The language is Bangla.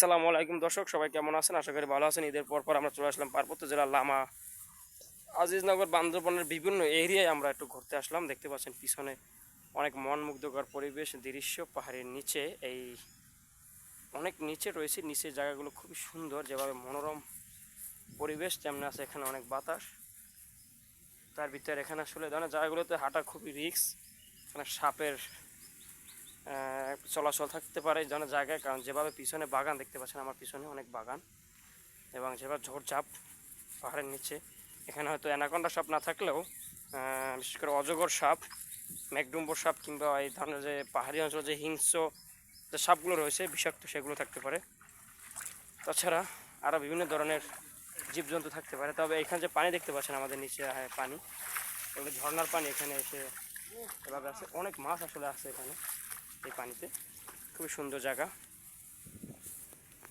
আসসালামু আলাইকুম দর্শক, সবাই কেমন আছেন? আশা করি ভালো আছেন। ঈদের পর পর আমরা চলে আসলাম পার্বত্য জেলার লামা আজিজনগর বান্দরবনের বিভিন্ন এরিয়ায় আমরা একটু ঘুরতে আসলাম। দেখতে পাচ্ছেন পিছনে অনেক মন মুগ্ধকর পরিবেশ, দৃশ্য, পাহাড়ের নিচে। এই অনেক নিচে রয়েছে, নিচের জায়গাগুলো খুবই সুন্দর, যেভাবে মনোরম পরিবেশ তেমনি আছে এখানে অনেক বাতাস। তার ভিতরে এখানে আসলে ধরনের জায়গাগুলোতে হাঁটা খুবই রিস্ক। এখানে সাপের চলাচল থাকতে পারে ধরনের জায়গায় কারণ যেভাবে পিছনে বাগান দেখতে পাচ্ছেন আমার পিছনে অনেক বাগান এবং যেভাবে ঝোড়ঝাপ পাহাড়ের নিচে। এখানে হয়তো অ্যানাকন্ডা সাপ না থাকলেও বিশেষ করে অজগর সাপ মেঘডুম্বর সাপ কিংবা এই ধরনের যে পাহাড়ি অঞ্চলে যে হিংস্র যে সাপগুলো রয়েছে বিষাক্ত সেগুলো থাকতে পারে। তাছাড়া আরও বিভিন্ন ধরনের জীবজন্তু থাকতে পারে। তবে এখানে যে পানি দেখতে পাচ্ছেন আমাদের নিচে হ্যাঁ, পানি। এগুলো ঝর্নার পানি এখানে এসে এভাবে আছে। অনেক মাছ আসলে আছে এখানে। এই পানিতে। খুবই সুন্দর জায়গা।